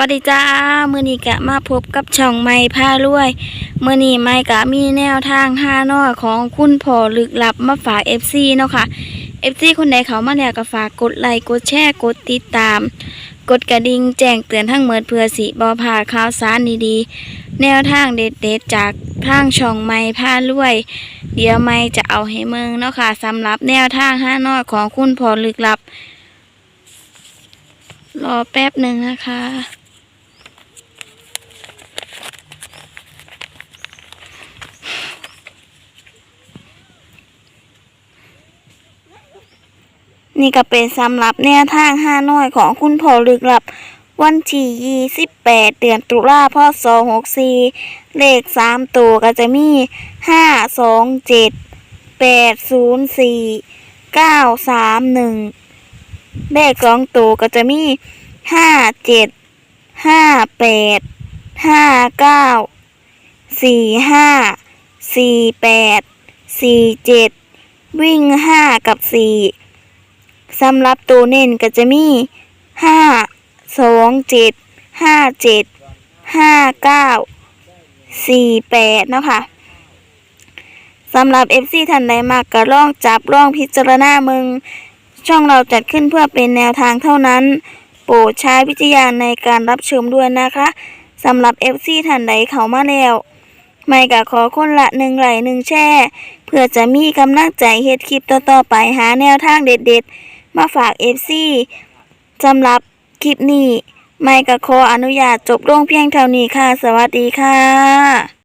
วัสดีจ้ามือนี้กะมาพบกับช่องไม้พารวยมือนี้ไม้กะมีแนวทางห้านอของคุณพ่อลึกลับมาฝาก FC เนาะค่ะ FC คนใดเขามาแล้วก็ฝากกดไลค์กดแชร์กดติดตาม กดกระดิ่งแจ้งเตือนทั้งเมิดเพื่อสิบ่พลาข่าวสารดีๆ แนวทางเด็ดๆจากทางช่องไม้พารวย เดี๋ยวไม้จะเอาให้เมืองเนาะค่ะสำหรับแนวทางห้านอของคุณพ่อลึกลับ รอแป๊บหนึ่งนะคะ นี่ก็เป็นสำหรับแนวทางห้าน้อยของคุณพ่อลึกลับ วันที่ยี่สิบแปดเดือนตุลาพศหกสี่เลขสามตัวก็จะมีห้าสองเจ็ดแปดศูนย์สี่เก้าสามหนึ่งเลขสองตัวก็จะมีห้าเจ็ดห้าแปดห้าเก้าสี่ห้าสี่แปดสี่เจ็ดวิ่งห้ากับสี่ สำหรับตัวเน้นก็จะมีห้าสองเจ็ดห้าเจ็ดห้าเก้าสี่แปดเนาะค่ะสำหรับ FC ท่านใดมากก็ลองจับลองพิจารณามึงช่องเราจัดขึ้นเพื่อเป็นแนวทางเท่านั้น โปรดใช้วิจารณในการรับชมด้วยนะคะสำหรับ FC ท่านใดเขามาแล้วไม่ก็ขอคนละหนึ่งไหลหนึ่งแช่ เพื่อจะมีกำลังใจเฮ็ดคลิปต่อๆไปหาแนวทางเด็ดๆ มาฝาก FC สำหรับคลิปนี้ ไม่ก็ขออนุญาตจบลงเพียงเท่านี้ค่ะ สวัสดีค่ะ